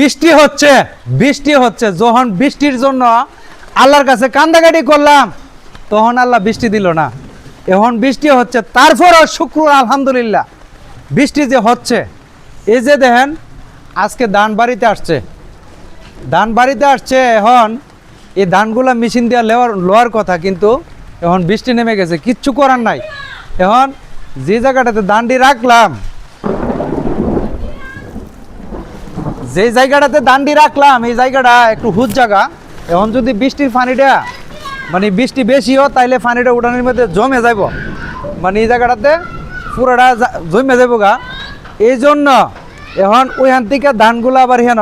বৃষ্টি হচ্ছে বৃষ্টি হচ্ছে। যখন বৃষ্টির জন্য আল্লাহর কাছে কান্দাকাটি করলাম, তখন আল্লাহ বৃষ্টি দিল না। এখন বৃষ্টি হচ্ছে, তারপরও শুক্র, আলহামদুলিল্লাহ। বৃষ্টি যে হচ্ছে, এই যে দেখেন, আজকে ধান বাড়িতে আসছে। ধান বাড়িতে আসছে, এখন এই ধানগুলা মেশিন দিয়ে লেওয়ার লোয়ার কথা, কিন্তু এখন বৃষ্টি নেমে গেছে, কিচ্ছু করার নাই। এখন যে জায়গাটাতে ধানটি রাখলাম যে জায়গাটাতে দান্ডি রাখলাম, এই জায়গাটা একটু হুজ জায়গা। এখন যদি বৃষ্টির পানিটা মানে বৃষ্টি বেশি হয়, তাইলে পানিটা উঠানের মধ্যে জমে যাব মানে এই জায়গাটাতে পুরোটা জমে যাব গা। এই জন্য এখন ওইখান থেকে ধানগুলো আবার হেন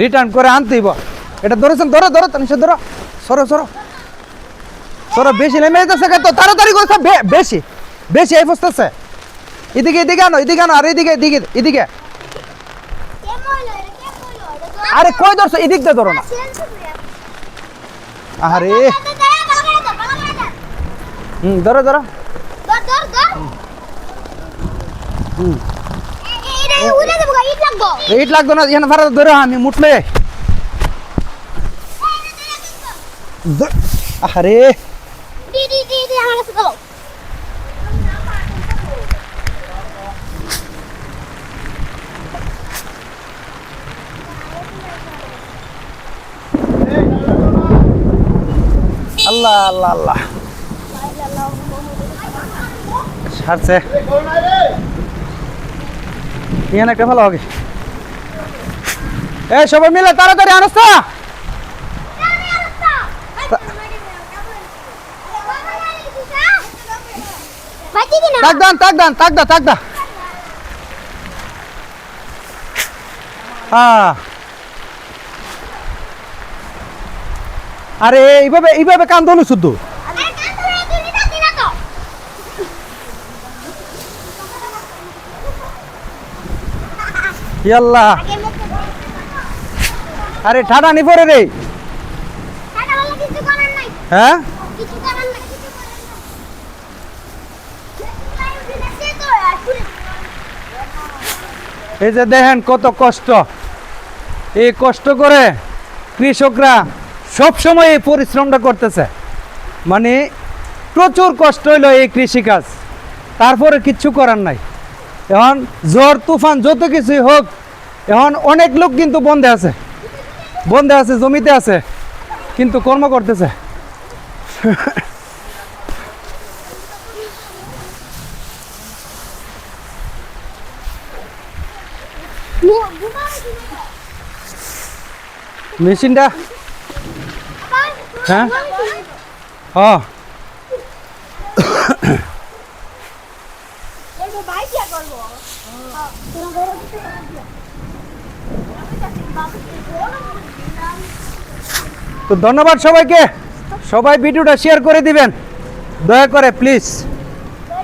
রিটার্ন করে আনতেইব এটা ধরেছেন ধরো ধরো তানিশা ধরো। সরো সরো। সরো, বেশি নেমে যেতেছে তো? তাড়াতাড়ি করছে বে- বেশি বেশি এই বসতেছে এদিকে এদিকে আনো এদিকে আনো, আর এদিকে এদিকে এদিকে। আরে কই ধরছো? এদিক দিয়ে ধরো না। আরে হুম, ধরো ধরো। ইট লাগতো না, এখানে ভাড়া ধরো আমি মুটলে আরে আল্লাহ ছাড়ছে। এখানে একটা ভালো হবে এই, সবাই মিলে তাড়াতাড়ি আনস না তাক দান তাক দান, তাক দা তাক দা হ্যাঁ আরে, এইভাবে এইভাবে কান দোলো শুদ্ধ। ইয়াল্লাহ। আরে, ঠাডা নি পরে রে। হ্যাঁ? এই যে দেখেন কত কষ্ট। এই কষ্ট করে কৃষকরা সব সময় এই পরিশ্রমটা করতেছে। মানে প্রচুর কষ্ট হইল এই কৃষিকাজ। তারপরে কিচ্ছু করার নাই। এখন জ্বর তুফান যত কিছুই হোক এখন অনেক লোক কিন্তু বন্ধে আছে। বন্ধে আছে জমিতে আছে কিন্তু কর্ম করতেছে। মেশিনটা হ্যাঁ? ও তো ধন্যবাদ সবাইকে। সবাই ভিডিওটা শেয়ার করে দিবেন। দয়া করে প্লিজ